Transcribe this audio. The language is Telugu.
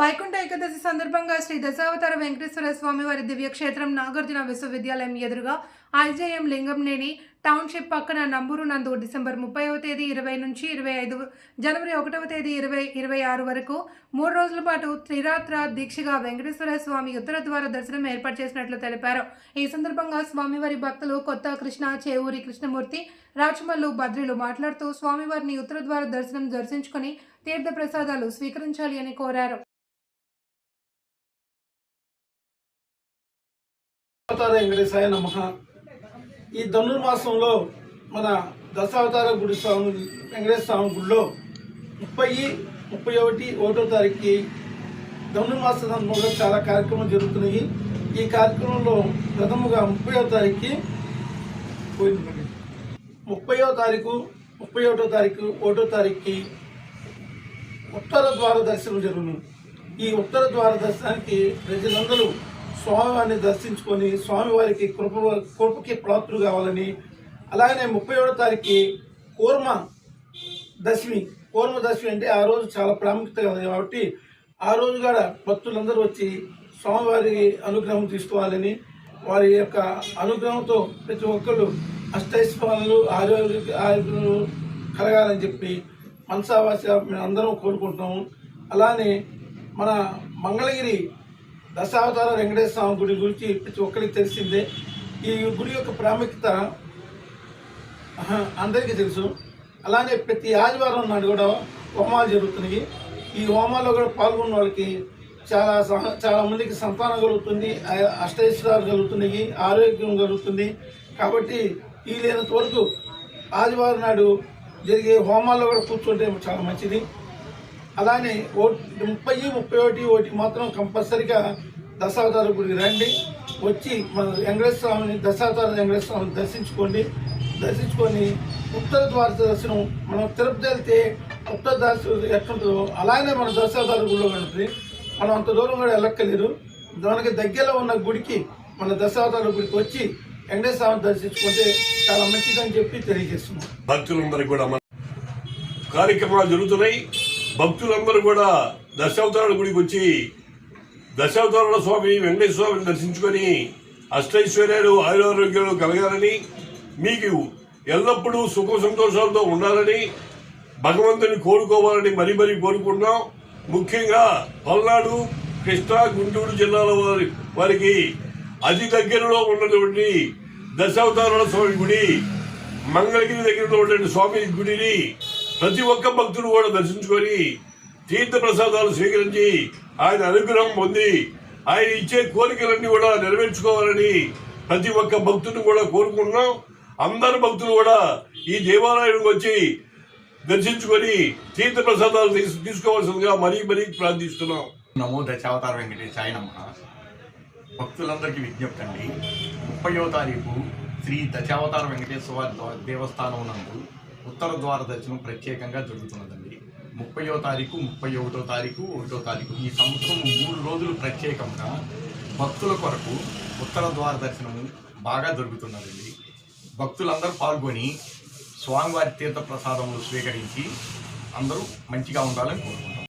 వైకుంఠ ఏకాదశి సందర్భంగా శ్రీ దశావతార వెంకటేశ్వర స్వామి వారి దివ్యక్షేత్రం నాగార్జున విశ్వవిద్యాలయం ఎదురుగా ఐజేఎం లింగంనేని టౌన్షిప్ పక్కన నంబూరు నందు డిసెంబర్ ముప్పైవ తేదీ ఇరవై నుంచి ఇరవై ఐదు జనవరి ఒకటవ తేదీ ఇరవై ఇరవై ఆరు వరకు మూడు రోజుల పాటు త్రిరాత్ర దీక్షగా వెంకటేశ్వర స్వామి ఉత్తర ద్వార దర్శనం ఏర్పాటు చేసినట్లు తెలిపారు. ఈ సందర్భంగా స్వామివారి భక్తులు కొత్త కృష్ణ చేవూరి కృష్ణమూర్తి రాచమల్లు భద్రులు మాట్లాడుతూ స్వామివారిని ఉత్తర ద్వార దర్శనం దర్శించుకొని తీర్థ ప్రసాదాలు స్వీకరించాలి అని కోరారు. అవతార వెంకటేశాయ నమ. ఈ ధనుర్మాసంలో మన దశావతార గుడి స్వామి వెంకటేశ్వర స్వామి గుడిలో ముప్పై ముప్పై ఒకటి ఒకటో తారీఖుకి ధనుర్మాస సందర్భంలో చాలా కార్యక్రమాలు జరుగుతున్నాయి. ఈ కార్యక్రమంలో ప్రథముగా ముప్పైవ తారీఖుకి పోయింది. ముప్పైవ తారీఖు ముప్పై ఒకటో తారీఖు ఒకటో తారీఖుకి ఉత్తర ద్వార దర్శనం జరుగును ఈ ఉత్తర ద్వార దర్శనానికి ప్రజలందరూ స్వామివారిని దర్శించుకొని స్వామివారికి కృప కృపకి ప్రాప్తులు కావాలని. అలాగనే ముప్పై ఏడో తారీఖు కూర్మ దశమి. కూర్మ దశమి అంటే ఆ రోజు చాలా ప్రాముఖ్యత కలదు కాబట్టి ఆ రోజు కూడా భక్తులందరూ వచ్చి స్వామివారి అనుగ్రహం తీసుకోవాలని వారి యొక్క అనుగ్రహంతో ప్రతి ఒక్కళ్ళు అష్టైశ్వర్యాలు ఆరోగ్య ఆరోగ్యాలు కలగాలని చెప్పి మనసావాస మేము అందరం కోరుకుంటున్నాము. అలానే మన మంగళగిరి దశావతార వెంకటేశ్వర స్వామి గుడి గురించి ప్రతి ఒక్కరికి తెలిసిందే. ఈ గుడి యొక్క ప్రాముఖ్యత అందరికీ తెలుసు. అలానే ప్రతి ఆదివారం నాడు కూడా హోమాలు జరుగుతున్నాయి. ఈ హోమాల్లో కూడా పాల్గొన్న వాళ్ళకి చాలా చాలా మందికి సంతానం కలుగుతుంది. అష్టైశ్వరాలు కలుగుతున్నాయి ఆరోగ్యం కలుగుతుంది. కాబట్టి ఈ లేనంత వరకు ఆదివారం నాడు జరిగే హోమాల్లో కూడా కూర్చుంటే చాలా మంచిది. అలానే ఓ ముప్పై ముప్పై ఒకటి ఒకటి మాత్రం కంపల్సరిగా దశావతార గుడికి రండి. వచ్చి మన వెంకటేశ్వర స్వామిని దశావతార వెంకటేశ్వర స్వామిని దర్శించుకోండి. దర్శించుకొని ఉత్తర ద్వార దర్శనం మనం తిరుపతి వెళ్తే ఉత్తర దర్శనం ఎట్లుంటుందో అలానే మన దశావతార గుడిలో ఉంటుంది మనం అంత దూరం కూడా వెళ్ళక్కలేదు మనకి దగ్గరలో ఉన్న గుడికి మన దశావతార గుడికి వచ్చి వెంకటేశ్వర స్వామిని దర్శించుకుంటే చాలా మంచిదని చెప్పి తెలియజేస్తున్నాం. భక్తులందరికీ కూడా కార్యక్రమాలు జరుగుతున్నాయి. భక్తులందరూ కూడా దశావతారాల గుడికి వచ్చి దశావతారాల స్వామి వెంకటేశ్వర స్వామిని దర్శించుకొని అష్టైశ్వర్యాలు ఆయురారోగ్యాలు కలగాలని మీకు ఎల్లప్పుడూ సుఖ సంతోషాలతో ఉండాలని భగవంతుని కోరుకోవాలని మరీ మరీ కోరుకుంటున్నాం. ముఖ్యంగా పల్నాడు కృష్ణా గుంటూరు జిల్లాల వారి వారికి అతి దగ్గరలో ఉన్నటువంటి దశావతారాల స్వామి గుడి మంగళగిరి దగ్గరలో ఉన్నటువంటి స్వామి గుడిని ప్రతి ఒక్క భక్తుడు కూడా దర్శించుకొని తీర్థ ప్రసాదాలు స్వీకరించి ఆయన అనుగ్రహం పొంది ఆయన ఇచ్చే కోరికలన్నీ కూడా నెరవేర్చుకోవాలని ప్రతి ఒక్క భక్తుడిని కూడా కోరుకుంటున్నాం. అందరు భక్తులు కూడా ఈ దేవాలయానికి వచ్చి దర్శించుకొని తీర్థ ప్రసాదాలు తీసు- తీసుకోవాల్సిందిగా మరీ మరీ ప్రార్థిస్తున్నాం. నమో దశావతార వెంకటేశాయ నమ. భక్తులందరికీ విజ్ఞప్తి అండి. ముప్పయో తారీఖు శ్రీ దశావతార వెంకటేశ్వర దేవస్థానం నందు ఉత్తర ద్వార దర్శనం ప్రత్యేకంగా జరుగుతున్నదండి. ముప్పయో తారీఖు ముప్పై ఒకటో తారీఖు ఒకటో తారీఖు ఈ సంవత్సరం మూడు రోజులు ప్రత్యేకంగా భక్తుల కొరకు ఉత్తర ద్వార దర్శనం బాగా జరుగుతున్నదండి. భక్తులందరూ పాల్గొని స్వామివారి తీర్థ ప్రసాదములు స్వీకరించి అందరూ మంచిగా ఉండాలని కోరుకుంటాం